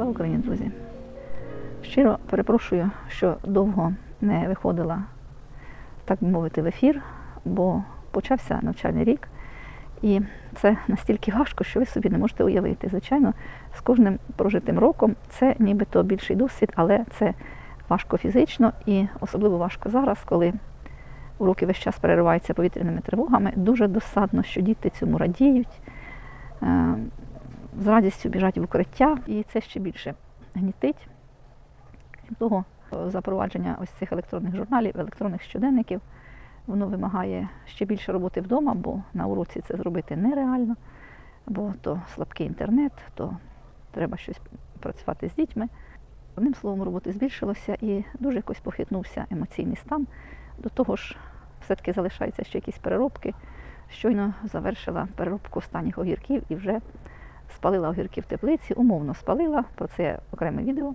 Слава Україні, друзі! Щиро перепрошую, що довго не виходила, так би мовити, в ефір, бо почався навчальний рік, і це настільки важко, що ви собі не можете уявити. Звичайно, з кожним прожитим роком це нібито більший досвід, але це важко фізично і особливо важко зараз, коли уроки весь час перериваються повітряними тривогами. Дуже досадно, що діти цьому радіють. З радістю біжать в укриття, і це ще більше гнітить. Крім того, запровадження ось цих електронних журналів, електронних щоденників, воно вимагає ще більше роботи вдома, бо на уроці це зробити нереально, бо то слабкий інтернет, то треба щось працювати з дітьми. Одним словом, роботи збільшилося і дуже якось похитнувся емоційний стан. До того ж, все-таки залишаються ще якісь переробки. Щойно завершила переробку останніх огірків і вже спалила огірки в теплиці, умовно спалила, про це окреме відео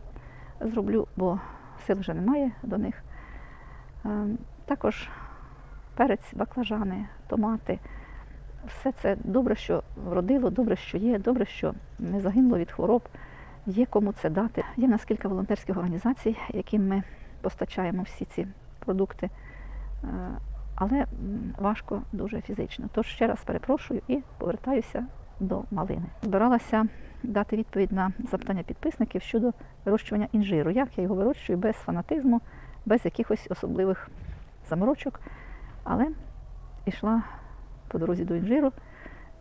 зроблю, бо сил вже немає до них. Е, Також перець, баклажани, томати. Все це добре, що вродило, добре, що є, добре, що не загинуло від хвороб, є кому це дати. Є в нас кілька волонтерських організацій, яким ми постачаємо всі ці продукти. Е, Але важко дуже фізично. Тож ще раз перепрошую і повертаюся до малини. Збиралася дати відповідь на запитання підписників щодо вирощування інжиру. Як я його вирощую без фанатизму, без якихось особливих заморочок. Але йшла по дорозі до інжиру,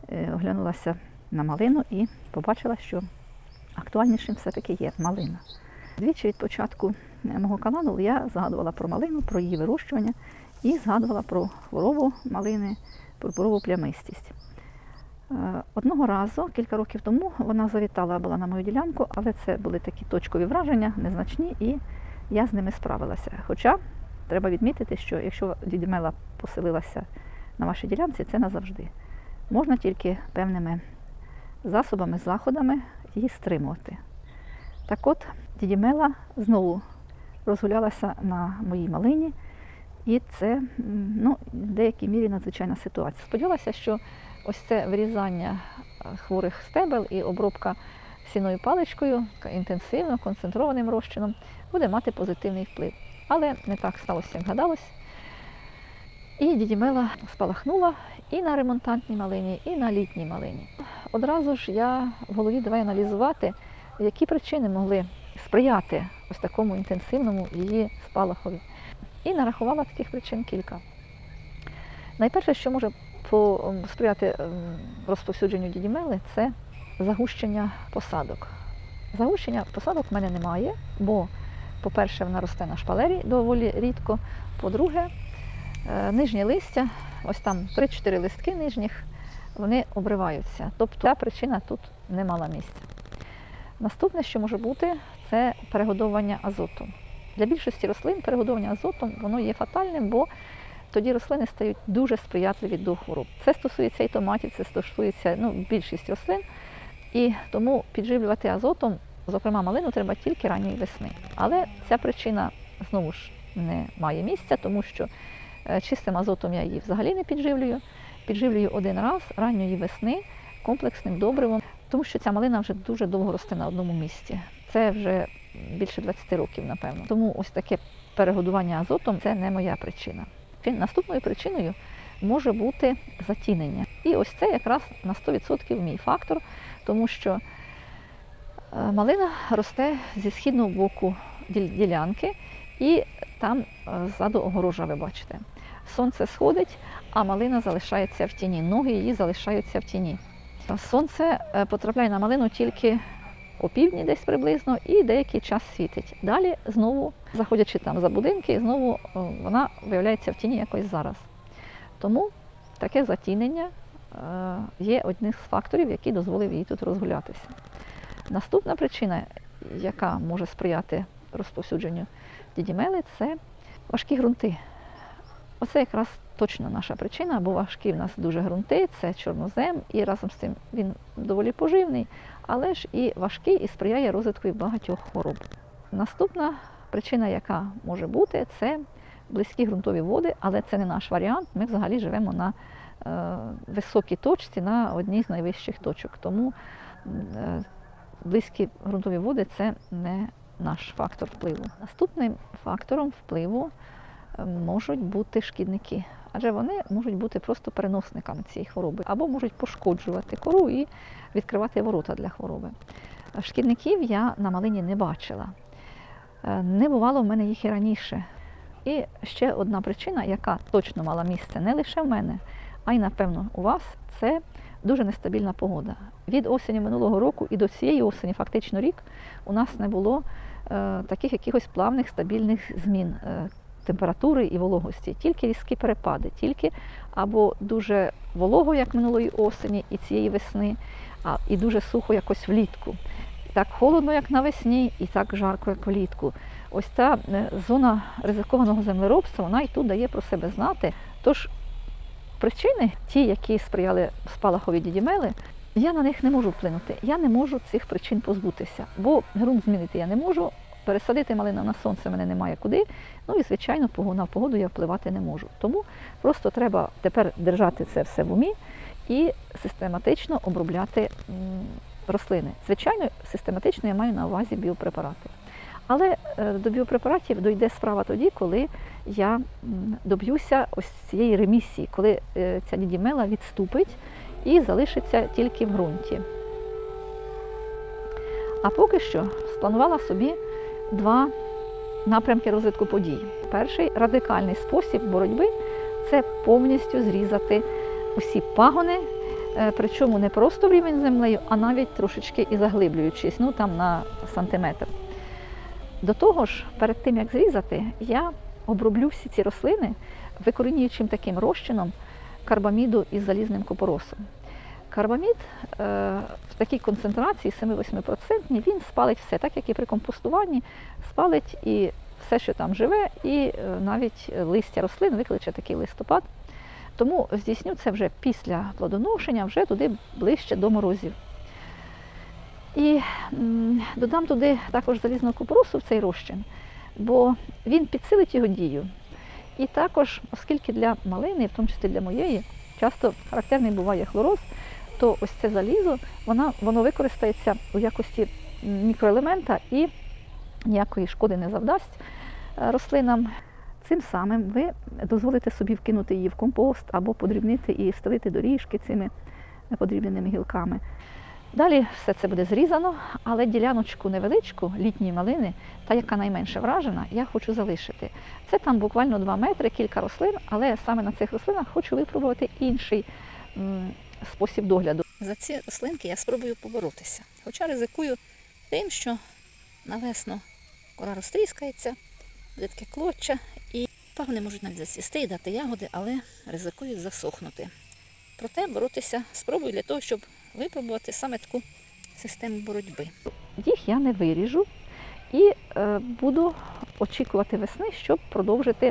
е, оглянулася на малину і побачила, що актуальнішим все-таки є малина. Двічі від початку е, мого каналу я згадувала про малину, про її вирощування і згадувала про хворобу малини, пурпурову плямистість. Е, Одного разу, кілька років тому, вона завітала була на мою ділянку, але це були такі точкові враження, незначні, і я з ними справилася. Хоча треба відмітити, що якщо дідімела поселилася на вашій ділянці, це назавжди. Можна тільки певними засобами, заходами її стримувати. Так от, дідімела знову розгулялася на моїй малині, і це ну, в деякій мірі надзвичайна ситуація. Сподівалася, що ось це вирізання е, хворих стебел і обробка сіною паличкою інтенсивно, концентрованим розчином буде мати позитивний вплив. Але не так сталося, як гадалось. І дідімела спалахнула і на ремонтантній малині, і на літній малині. Одразу ж я в голові давай аналізувати, які причини могли сприяти ось такому інтенсивному її спалахові. І нарахувала таких причин кілька. Найперше, що може сприяти ем, розповсюдженню дідімели, це загущення посадок. Загущення посадок в мене немає, бо, по-перше, вона росте на шпалері доволі рідко. По-друге, е, нижнє листя, ось там 3-4 листки нижніх, вони обриваються. Тобто ця причина тут не мала місця. Наступне, що може бути, це перегодовування азотом. Для більшості рослин перегодовування азотом воно є фатальним, бо тоді рослини стають дуже сприятливі до хвороб. Це стосується і томатів, це стосується ну, більшість рослин. І тому підживлювати азотом, зокрема малину, треба тільки ранньої весни. Але ця причина знову ж не має місця, тому що е, чистим азотом я її взагалі не підживлюю. Підживлюю один раз ранньої весни комплексним добривом, тому що ця малина вже дуже довго росте на одному місці. Це вже більше 20 років, напевно. Тому ось таке перегодування азотом це не моя причина. Наступною причиною може бути затінення. І ось це якраз на 100% мій фактор, тому що е, малина росте зі східного боку ділянки, і там е, ззаду огорожа, ви бачите. Сонце сходить, а малина залишається в тіні. Ноги її залишаються в тіні. Сонце е, потрапляє на малину тільки о півдні десь приблизно і деякий час світить. Далі знову, заходячи там за будинки, знову е, вона виявляється в тіні якось зараз. Тому таке затінення е, є одним з факторів, який дозволив їй тут розгулятися. Наступна причина, яка може сприяти розповсюдженню дідімели, це важкі ґрунти. Оце якраз точно наша причина, бо важкі в нас дуже ґрунти, це чорнозем, і разом з цим він доволі поживний, але ж і важкий і сприяє розвитку багатьох хвороб. Наступна причина, яка може бути, це близькі ґрунтові води, але це не наш варіант. Ми взагалі живемо на е, високій точці, на одній з найвищих точок. Тому е, близькі ґрунтові води це не наш фактор впливу. Наступним фактором впливу можуть бути шкідники, адже вони можуть бути просто переносниками цієї хвороби, або можуть пошкоджувати кору і відкривати ворота для хвороби. Шкідників я на малині не бачила. Е, Не бувало в мене їх і раніше. І ще одна причина, яка точно мала місце не лише в мене, а й напевно у вас, це дуже нестабільна погода. Від осені минулого року і до цієї осені, фактично рік, у нас не було е, таких якихось плавних стабільних змін е, температури і вологості, тільки різкі перепади, тільки або дуже волого, як минулої осені і цієї весни, а і дуже сухо якось влітку. Так холодно, як навесні, і так жарко, як влітку. Ось ця е, зона ризикованого землеробства, вона і тут дає про себе знати. Тож причини, ті, які сприяли спалахові дідімели, я на них не можу вплинути. Я не можу цих причин позбутися, бо ґрунт змінити я не можу. Пересадити малину на сонце мене немає куди. Ну і звичайно, на погоду я впливати не можу. Тому просто треба тепер держати це все в умі і систематично обробляти рослини. Звичайно, систематично я маю на увазі біопрепарати. Але е, до біопрепаратів дойде справа тоді, коли я доб'юся ось цієї ремісії, коли е, ця дідімела відступить і залишиться тільки в ґрунті. А поки що спланувала собі два напрямки розвитку подій. Перший радикальний спосіб боротьби це повністю зрізати усі пагони, причому не просто в рівень землею, а навіть трошечки і заглиблюючись, ну там на сантиметр. До того ж, перед тим як зрізати, я оброблю всі ці рослини викорінюючим таким розчином карбаміду із залізним купоросом. Карбамід е, в такій концентрації 7-8% він спалить все, так як і при компостуванні спалить і все, що там живе, і е, навіть листя рослин викличе такий листопад. Тому здійсню це вже після плодоношення, вже туди ближче до морозів. І додам туди також залізного купоросу в цей розчин, бо він підсилить його дію. І також, оскільки для малини, в тому числі для моєї, часто характерний буває хлороз, то ось це залізо, вона, воно використається у якості мікроелемента і ніякої шкоди не завдасть е, рослинам. Цим самим ви дозволите собі вкинути її в компост або подрібнити і встелити доріжки цими подрібненими гілками. Далі все це буде зрізано, але діляночку невеличку літньої малини, та яка найменше вражена, я хочу залишити. Це там буквально 2 метри, кілька рослин, але саме на цих рослинах хочу випробувати інший спосіб догляду. За ці рослинки я спробую поборотися. Хоча ризикую тим, що на весну кора розтріскається, буде таке клоччя, і пагони можуть навіть засісти і дати ягоди, але ризикують засохнути. Проте боротися спробую для того, щоб випробувати саме таку систему боротьби. Їх я не виріжу і е, буду очікувати весни, щоб продовжити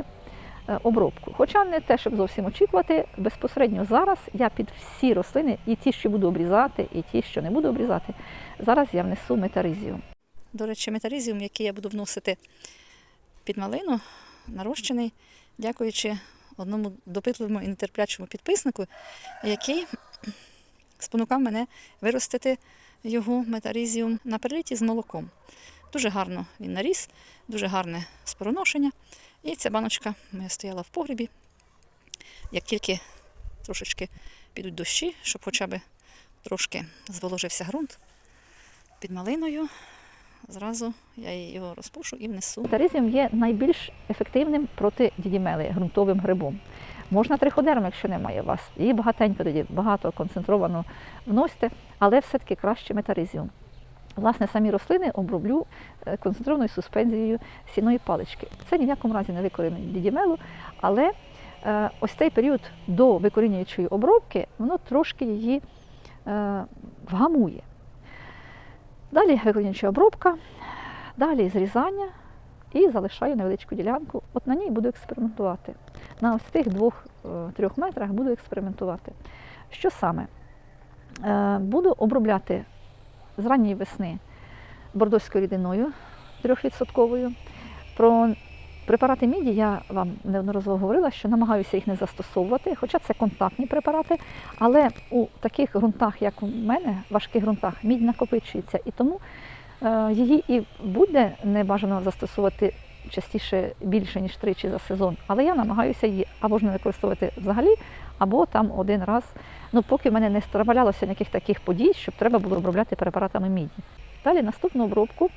е, обробку. Хоча не те, щоб зовсім очікувати, безпосередньо зараз я під всі рослини, і ті, що буду обрізати, і ті, що не буду обрізати, зараз я внесу метаризіум. До речі, метаризіум, який я буду вносити під малину, нарощений, дякуючи одному допитливому і нетерплячому підписнику, який спонукав мене виростити його метаризіум на переліті з молоком. Дуже гарно він наріс, дуже гарне спороношення. І ця баночка моя стояла в погрібі. Як тільки трошечки підуть дощі, щоб хоча б трошки зволожився ґрунт під малиною, зразу я його розпушу і внесу. Метаризіум є найбільш ефективним проти дідімели ґрунтовим грибом. Можна триходером, якщо немає у вас. Її багатенько тоді, багато концентровано вносите, але все-таки краще метаризіум. Власне, самі рослини оброблю е, концентрованою суспензією сіної палички. Це ні в якому разі не викорінює дідімелу, але е, ось цей період до викорінюючої обробки, воно трошки її е, вгамує. Далі викорінююча обробка, далі зрізання і залишаю невеличку ділянку. От на ній буду експериментувати. На ось цих двох-трьох метрах буду експериментувати. Що саме? Е, Буду обробляти з ранньої весни бордоською рідиною 3%. Про Препарати міді я вам неодноразово говорила, що намагаюся їх не застосовувати, хоча це контактні препарати, але у таких ґрунтах, як у мене, важких ґрунтах, мідь накопичується, і тому е, її і буде не бажано застосовувати частіше більше, ніж тричі за сезон. Але я намагаюся її або ж не використовувати взагалі, або там один раз. Ну, поки в мене не траплялося ніяких таких подій, щоб треба було обробляти препаратами міді. Далі наступну обробку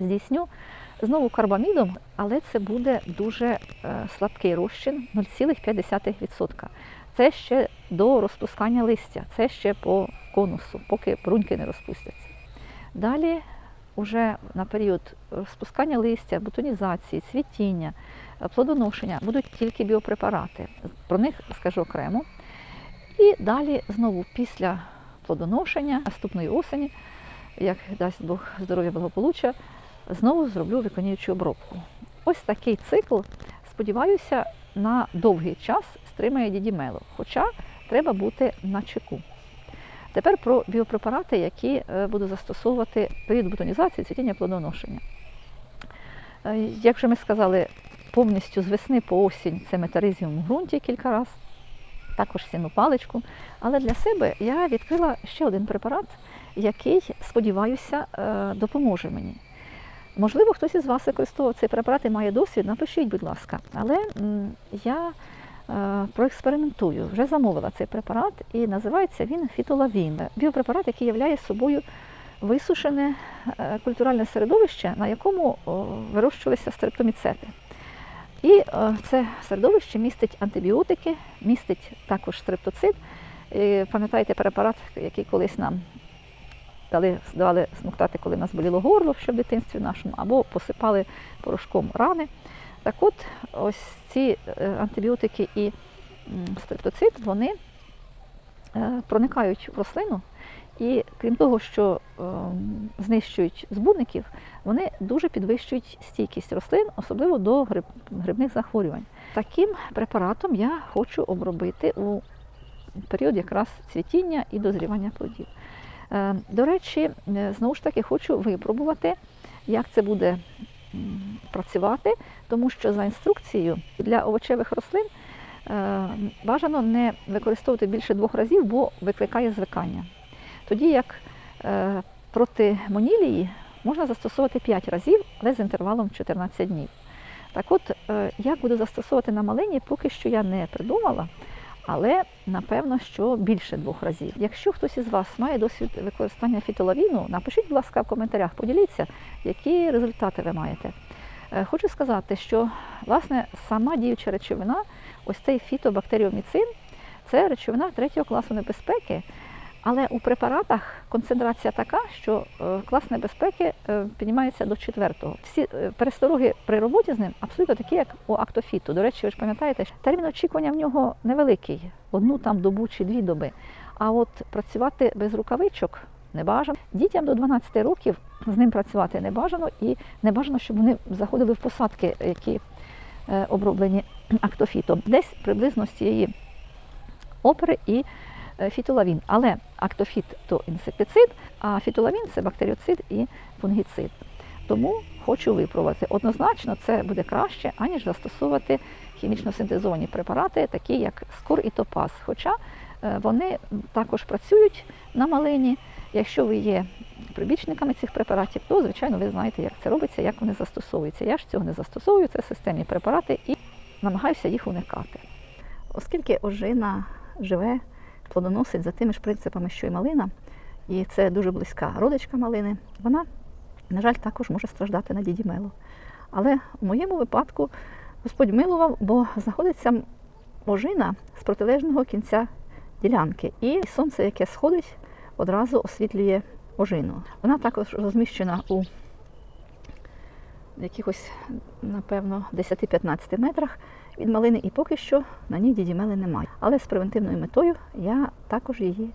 здійсню знову карбамідом, але це буде дуже е, слабкий розчин 0,5%. Це ще до розпускання листя, це ще по конусу, поки бруньки не розпустяться. Далі, уже на період розпускання листя, бутонізації, цвітіння, е, плодоношення будуть тільки біопрепарати. Про них скажу окремо. І далі знову після плодоношення наступної осені, як дасть Бог здоров'я благополуччя, знову зроблю виконуючу обробку. Ось такий цикл, сподіваюся, на довгий час стримає дідімело, хоча треба бути на чеку. Тепер про біопрепарати, які е, буду застосовувати період бутонізації, цвітіння плодоношення. Е, Як вже ми сказали, повністю з весни по осінь це метаризіум в ґрунті кілька разів, також сіну паличку. Але для себе я відкрила ще один препарат, який, сподіваюся, е, допоможе мені. Можливо, хтось із вас використовував цей препарат і має досвід, напишіть, будь ласка. Але я е, проекспериментую, вже замовила цей препарат, і називається він фітолавін. Біопрепарат, який являє собою висушене е, культуральне середовище, на якому вирощувалися стрептоміцети. І е, це середовище містить антибіотики, містить також стрептоцит. Пам'ятаєте препарат, який колись нам дали, давали смоктати, коли нас боліло горло ще в дитинстві нашому, або посипали порошком рани. Так от, ось ці е, антибіотики і м, стрептоцит, вони е, проникають в рослину, і крім того, що е, знищують збудників, вони дуже підвищують стійкість рослин, особливо до гриб, грибних захворювань. Таким препаратом я хочу обробити у період якраз цвітіння і дозрівання плодів. Е, До речі, е, знову ж таки хочу випробувати, як це буде працювати, тому що за інструкцією для овочевих рослин е, бажано не використовувати більше двох разів, бо викликає звикання. Тоді як проти монілії можна застосовувати 5 разів, але з інтервалом 14 днів. Так от, як буду застосовувати на малині, поки що я не придумала, але напевно, що більше двох разів. Якщо хтось із вас має досвід використання фітолавіну, напишіть, будь ласка, в коментарях, поділіться, які результати ви маєте. Е, Хочу сказати, що власне сама діюча речовина, ось цей фітобактеріоміцин, це речовина третього класу небезпеки. Але у препаратах концентрація така, що е, клас небезпеки е, піднімається до четвертого. Всі е, перестороги при роботі з ним абсолютно такі, як у актофіту. До речі, ви ж пам'ятаєте, що термін очікування в нього невеликий, одну там добу чи дві доби. А от працювати без рукавичок не бажано. Дітям до 12 років з ним працювати не бажано, і не бажано, щоб вони заходили в посадки, які оброблені актофітом. Десь приблизно з цієї опери і фітолавін. Але актофіт то інсектицид, а фітолавін це бактеріоцид і фунгіцид. Тому хочу випробувати. Однозначно це буде краще, аніж застосовувати хімічно синтезовані препарати, такі як скор і топаз. Хоча е, вони також працюють на малині. Якщо ви є прибічниками цих препаратів, то звичайно ви знаєте, як це робиться, як вони застосовуються. Я ж цього не застосовую, це системні препарати і намагаюся їх уникати. Оскільки ожина живе, плодоносить за тими ж принципами, що й малина, і це дуже близька родичка малини, вона, на жаль, також може страждати на дідімелу. Але в моєму випадку Господь милував, бо знаходиться ожина з протилежного кінця ділянки, і сонце, яке сходить, одразу освітлює ожину. Вона також розміщена у якихось, напевно, 10-15 метрах від малини, і поки що на ній дідімели немає. Але з превентивною метою я також її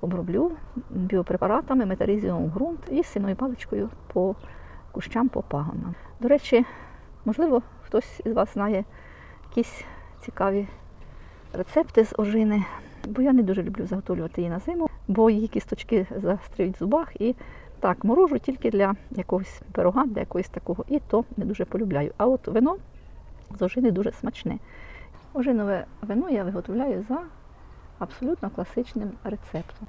оброблю біопрепаратами, метаризіумом в ґрунт і сіною паличкою по кущам, по пагонам. До речі, можливо, хтось із вас знає якісь цікаві рецепти з ожини, бо я не дуже люблю заготовлювати її на зиму, бо її кісточки застряють в зубах і так, морожу тільки для якогось пирога, для якогось такого, і то не дуже полюбляю. А от вино з ожини дуже смачне. Ожинове вино я виготовляю за абсолютно класичним рецептом.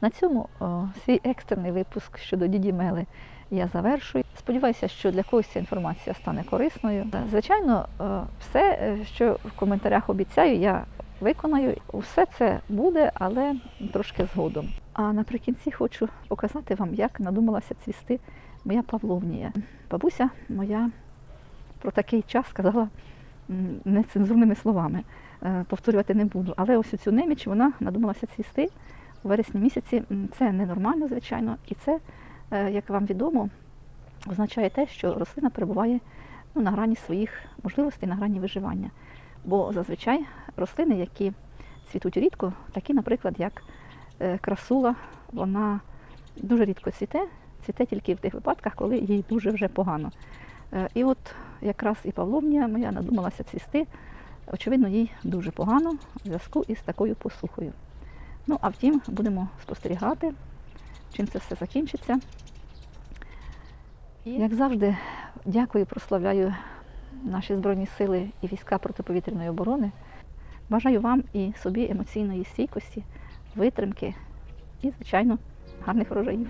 На цьому о, свій екстрений випуск щодо діді Мели я завершую. Сподіваюся, що для когось ця інформація стане корисною. Звичайно, е, все, е, що в коментарях обіцяю, я виконаю. Усе це буде, але трошки згодом. А наприкінці хочу показати вам, як надумалася цвісти моя Павловнія. Бабуся моя про такий час сказала нецензурними словами. Е, Повторювати не буду. Але ось цю неміч вона надумалася цвісти у вересні місяці. Це ненормально, звичайно, і це, е, як вам відомо, означає те, що рослина перебуває ну, на грані своїх можливостей, на грані виживання. Бо зазвичай рослини, які цвітуть рідко, такі, наприклад, як красула, вона дуже рідко цвіте, цвіте тільки в тих випадках, коли їй дуже вже погано. Е, І от якраз і Павловнія моя надумалася цвісти. Очевидно, їй дуже погано в зв'язку із такою посухою. Ну, а втім, будемо спостерігати, чим це все закінчиться. І, як завжди, дякую прославляю наші Збройні сили і війська протиповітряної оборони. Бажаю вам і собі емоційної стійкості, витримки і, звичайно, гарних врожаїв.